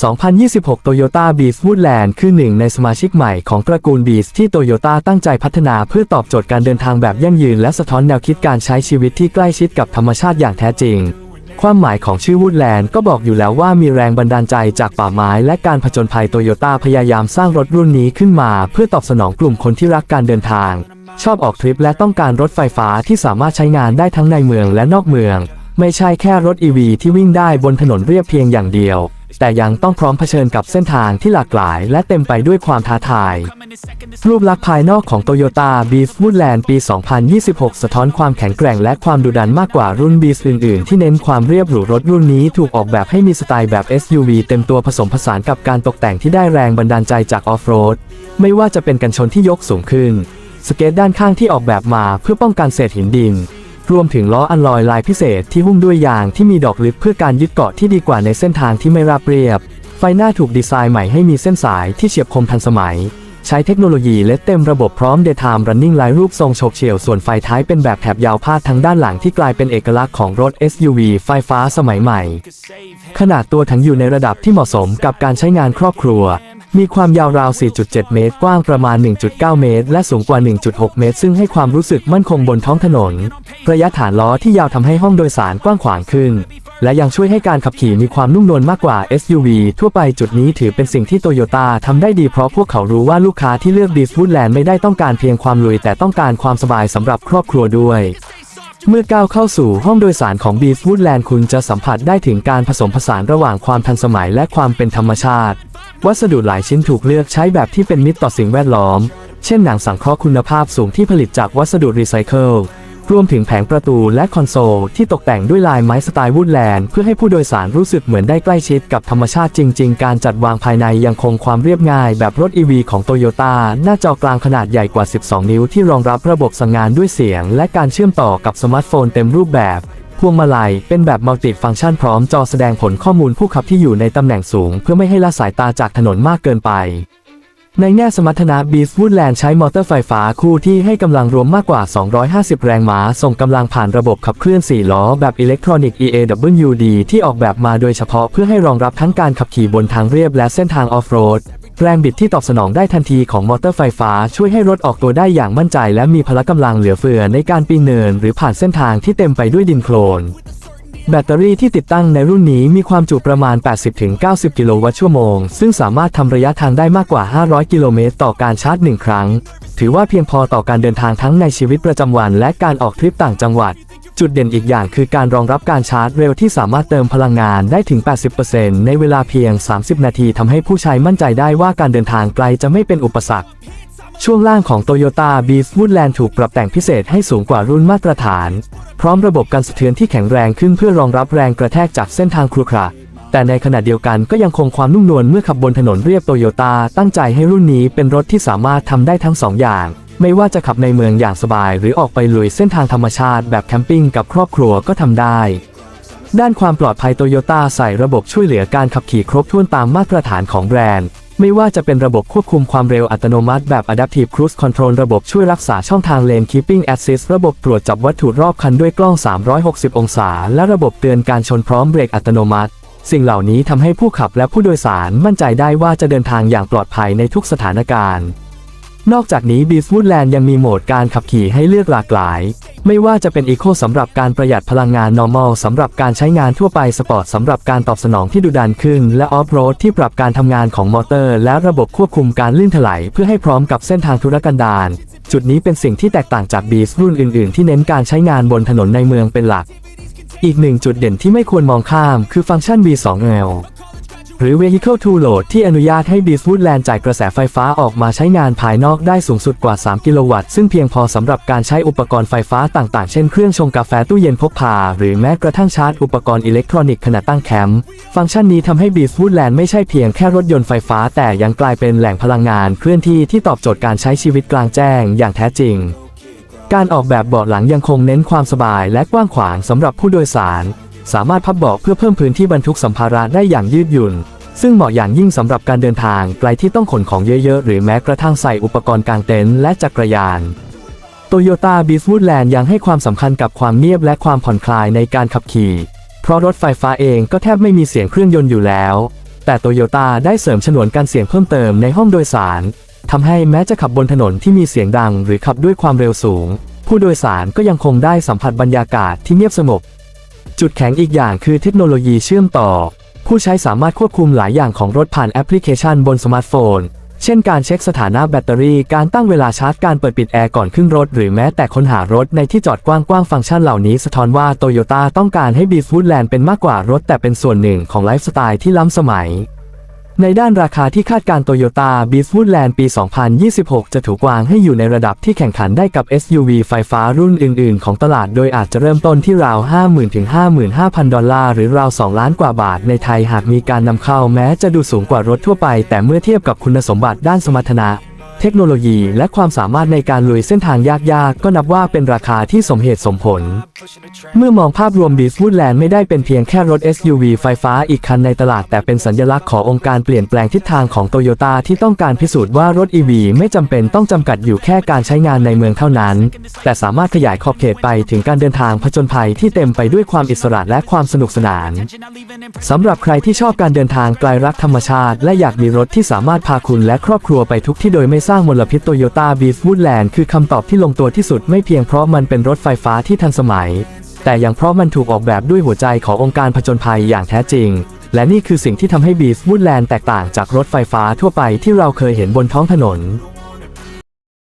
2026 Toyota Beast Woodland คือหนึ่งในสมาชิกใหม่ของตระกูล Beast ที่ Toyota ตั้งใจพัฒนาเพื่อตอบโจทย์การเดินทางแบบยั่งยืน และสะท้อนแนวคิดการใช้ชีวิตที่ใกล้ชิดกับธรรมชาติอย่างแท้จริง ความหมายของชื่อ Woodland ก็บอกอยู่แล้วว่ามีแรงบันดาลใจจากป่าไม้ และการผจญภัยโตโยต้าพยายามสร้างรถรุ่นนี้ขึ้นมา เพื่อตอบสนองกลุ่มคนที่รักการเดินทาง ชอบออกทริปและต้องการรถไฟฟ้าที่สามารถใช้งานได้ทั้งในเมืองและนอกเมือง ไม่ใช่แค่รถ EV ที่วิ่งได้บนถนนเรียบเพียงอย่างเดียว แต่ยังต้องพร้อมเผชิญกับเส้นทางที่หลากหลาย และเต็มไปด้วยความท้าทาย รูปลักษณ์ภายนอกของ Toyota Beast Woodland ปี 2026 สะท้อนความแข็งแกร่งและความดุดันมากกว่ารุ่น Beast อื่น ๆ ที่เน้นความเรียบหรูรถรุ่นนี้ถูกออกแบบให้มีสไตล์แบบ SUV เต็มตัวผสมผสานกับการตกแต่งที่ได้แรงบันดาลใจจากออฟโรดไม่ว่าจะเป็นกันชนที่ยกสูงขึ้น สเกตด้านข้างที่ออกแบบมาเพื่อป้องกันเศษหินดิน รวมถึงล้ออัลลอยลายพิเศษที่หุ้มด้วยยางที่มีดอกลึกเพื่อการยึดเกาะที่ดีกว่าในเส้นทางที่ไม่ราบเรียบ ไฟหน้าถูกดีไซน์ใหม่ให้มีเส้นสายที่เฉียบคมทันสมัย ใช้เทคโนโลยีและเต็มระบบพร้อม Daytime Running ลายรูปทรงโฉบเฉี่ยวส่วนไฟท้ายเป็นแบบแถบยาวพาดทั้งด้านหลังที่กลายเป็นเอกลักษณ์ของรถ SUV ไฟฟ้าสมัยใหม่ ขนาดตัวถังอยู่ในระดับที่เหมาะสมกับการใช้งานครอบครัว มีความยาวราว 4.7 เมตร กว้างประมาณ 1.9 เมตร และสูงกว่า 1.6 เมตร ซึ่งให้ความรู้สึกมั่นคงบนท้องถนน ระยะฐานล้อที่ยาวทำให้ห้องโดยสารกว้างขวางขึ้น และยังช่วยให้การขับขี่มีความนุ่มนวลมากกว่า SUV ทั่วไปจุดนี้ถือเป็นสิ่งที่โตโยต้าทำได้ดีเพราะพวกเขารู้ว่าลูกค้าที่เลือก Beast Woodland ไม่ได้ต้องการเพียงความลุยแต่ต้องการความสบายสำหรับครอบครัวด้วย เมื่อก้าวเข้าสู่ห้องโดยสารของ Beast Woodland คุณจะสัมผัสได้ถึงการผสมผสานระหว่างความทันสมัยและความเป็นธรรมชาติ วัสดุหลายชิ้นถูกเลือกใช้แบบที่เป็นมิตรต่อสิ่งแวดล้อม เช่นหนังสังเคราะห์คุณภาพสูงที่ผลิตจากวัสดุรีไซเคิล รวมถึงแผงประตูและคอนโซลที่ตกแต่งด้วยลายไม้สไตล์วูดแลนด์เพื่อให้ผู้โดยสารรู้สึกเหมือนได้ใกล้ชิดกับธรรมชาติจริง ๆ การจัดวางภายในยังคงความเรียบง่ายแบบรถ EV ของโตโยต้าหน้าจอกลางขนาดใหญ่กว่า 12 นิ้วที่รองรับระบบสั่งงานด้วยเสียง และการเชื่อมต่อกับสมาร์ทโฟนเต็มรูปแบบพวงมาลัยเป็นแบบมัลติฟังก์ชันพร้อมจอแสดงผลข้อมูลผู้ขับที่อยู่ในตำแหน่งสูง เพื่อไม่ให้ละสายตาจากถนนมากเกินไป ในแง่สมรรถนะ Beast Woodland ใช้มอเตอร์ไฟฟ้าคู่ที่ให้กำลังรวมมากกว่า 250 แรงม้า ส่งกำลังผ่านระบบขับเคลื่อน 4 ล้อแบบอิเล็กทรอนิกส์ EAWD ที่ออกแบบมาโดยเฉพาะเพื่อให้รองรับทั้งการขับขี่บนทางเรียบและเส้นทางออฟโรด แรงบิดที่ตอบสนองได้ทันทีของมอเตอร์ไฟฟ้าช่วยให้รถออกตัวได้อย่างมั่นใจ และมีพละกำลังเหลือเฟือในการปีนเนิน หรือผ่านเส้นทางที่เต็มไปด้วยดินโคลน แบตเตอรี่ที่ติดตั้งในรุ่นนี้มีความจุประมาณ 80-90 กิโลวัตต์ชั่วโมง ซึ่งสามารถทำระยะทางได้มากกว่า 500 กิโลเมตรต่อการชาร์จหนึ่งครั้ง ถือว่าเพียงพอต่อการเดินทางทั้งในชีวิตประจำวันและการออกทริปต่างจังหวัด จุดเด่นอีกอย่างคือการรองรับการชาร์จเร็วที่สามารถเติมพลังงานได้ถึง 80%ในเวลาเพียง 30 นาทีทำให้ผู้ใช้มั่นใจได้ว่าการเดินทางไกลจะไม่เป็นอุปสรรค ช่วงล่างของ Toyota Beast Woodland ถูกปรับแต่งพิเศษให้สูงกว่ารุ่นมาตรฐาน พร้อมระบบกันสะเทือนที่แข็งแรงขึ้นเพื่อรองรับแรงกระแทกจากเส้นทางครุขระแต่ในขณะเดียวกันก็ยังคงความนุ่มนวลเมื่อขับบนถนนเรียบโตโยต้าตั้งใจให้รุ่นนี้เป็นรถที่สามารถทำได้ทั้งสองอย่าง ไม่ว่าจะขับในเมืองอย่างสบาย หรือออกไปลุยเส้นทางธรรมชาติแบบแคมปิ้งกับครอบครัวก็ทำได้ ด้านความปลอดภัยโตโยต้าใส่ระบบช่วยเหลือการขับขี่ครบถ้วนตามมาตรฐานของแบรนด์ ไม่ว่าจะเป็นระบบควบคุมความเร็วอัตโนมัติแบบ Adaptive Cruise Control ระบบช่วยรักษาช่องทาง Lane Keeping Assist ระบบตรวจจับวัตถุรอบคันด้วยกล้อง 360 องศา และระบบเตือนการชนพร้อมเบรกอัตโนมัติ สิ่งเหล่านี้ทำให้ผู้ขับและผู้โดยสารมั่นใจได้ว่าจะเดินทางอย่างปลอดภัยในทุกสถานการณ์ นอกจากนี้ Beast Woodland ยังมีโหมดการขับขี่ให้เลือกหลากหลาย ไม่ว่าจะเป็น Eco สำหรับการประหยัดพลังงาน Normal สำหรับการใช้งานทั่วไป Sport สำหรับการตอบสนองที่ดุดันขึ้น และ Off-road ที่ปรับการทำงานของมอเตอร์ และระบบควบคุมการลื่นถลายเพื่อให้พร้อมกับเส้นทางธุรกันดารจุดนี้เป็นสิ่งที่แตกต่างจาก Beast รุ่นอื่น ๆ ที่เน้นการใช้งานบนถนนในเมืองเป็นหลัก อีกหนึ่งจุดเด่นที่ไม่ควรมองข้าม คือฟังก์ชัน V2L หรือ Vehicle to Load ที่อนุญาตให้ Beast Woodland จ่ายกระแสไฟฟ้าออกมาใช้งานภายนอกได้สูงสุดกว่า 3 กิโลวัตต์ ซึ่งเพียงพอสำหรับการใช้อุปกรณ์ไฟฟ้าต่างๆ เช่นเครื่องชงกาแฟตู้เย็นพกพา หรือแม้กระทั่งชาร์จอุปกรณ์อิเล็กทรอนิกส์ขณะตั้งแคมป์ ฟังก์ชันนี้ทำให้ Beast Woodland ไม่ใช่เพียงแค่รถยนต์ไฟฟ้า แต่ยังกลายเป็นแหล่งพลังงานเคลื่อนที่ที่ตอบโจทย์การใช้ชีวิตกลางแจ้งอย่างแท้จริงการออกแบบเบาะหลังยังคงเน้นความสบายและกว้างขวางสำหรับผู้โดยสาร สามารถพับเบาะเพื่อเพิ่มพื้นที่บรรทุกสัมภาระได้อย่างยืดหยุ่น ซึ่งเหมาะอย่างยิ่งสำหรับการเดินทางไกลที่ต้องขนของเยอะๆ หรือแม้กระทั่งใส่อุปกรณ์กางเต็นท์และจักรยานโตโยต้าบีส w ูดแลนด์ยังให้ความสำคัญกับความเงียบและความผ่อนคลายในการขับขี่ เพราะรถไฟฟ้าเองก็แทบไม่มีเสียงเครื่องยนต์อยู่แล้ว แต่โตโยต้าได้เสริมฉนวนกันเสียงเพิ่มเติมในห้องโดยสารทำให้แม้จะขับบนถนนที่มีเสียงดังหรือขับด้วยความเร็วสูง ผู้โดยสารก็ยังคงได้สัมผัสบรรยากาศที่เงียบสงบ จุดแข็งอีกอย่างคือเทคโนโลยีเชื่อมต่อ ผู้ใช้สามารถควบคุมหลายอย่างของรถผ่านแอปพลิเคชันบนสมาร์ทโฟน เช่นการเช็คสถานะแบตเตอรี่ การตั้งเวลาชาร์จ การเปิดปิดแอร์ก่อนขึ้นรถ หรือแม้แต่ค้นหารถในที่จอดกว้างๆ ฟังก์ชันเหล่านี้สะท้อนว่าโตโยต้าต้องการให้บีฟูดแลนด์เป็นมากกว่ารถแต่เป็นส่วนหนึ่งของไลฟ์สไตล์ที่ล้ำสมัย ในด้านราคาที่คาดการโตโยต้าบีฟวูดแลนด์ปี 2026 จะถูกวางให้อยู่ในระดับที่แข่งขันได้กับ SUV ไฟฟ้ารุ่นอื่น ๆ ของตลาด โดยอาจจะเริ่มต้นที่ราว 50,000 ถึง 55,000 ดอลลาร์ หรือราว 2 ล้านกว่าบาทในไทยหากมีการนำเข้าแม้จะดูสูงกว่ารถทั่วไป แต่เมื่อเทียบกับคุณสมบัติด้านสมรรถนะ เทคโนโลยีและความสามารถในการลุยเส้นทางยากๆ ก็นับว่าเป็นราคาที่สมเหตุสมผล เมื่อมองภาพรวมบีส o ูดแลนด์ไม่ได้เป็นเพียงแค่รถ SUV ไฟฟ้าอีกคันในตลาด แต่เป็นสัญลักษณ์ขององค์การเปลี่ยนแปลงทิศทางของโตโยต้าที่ต้องการพิสูจน์ว่ารถ EV ไม่จำเป็นต้องจำกัดอยู่แค่การใช้งานในเมืองเท่านั้น แต่สามารถขยายขอบเขตไปถึงการเดินทางผจญภัยที่เต็มไปด้วยความอิสระและความสนุกสนานสำหรับใครที่ชอบการเดินทางไกลรักธรรมชาติ และอยากมีรถที่สามารถพาคุณและครอบครัวไปทุกที่โดยไม่สร้างมลพิษโตโยต้าบีฟวูดแลนด์คือคำตอบที่ลงตัวที่สุดไม่เพียงเพราะมันเป็นรถไฟฟ้าที่ทันสมัย แต่ยังเพราะมันถูกออกแบบด้วยหัวใจขององค์การผจญภัยอย่างแท้จริง และนี่คือสิ่งที่ทำให้บีฟวูดแลนด์แตกต่างจากรถไฟฟ้าทั่วไปที่เราเคยเห็นบนท้องถนน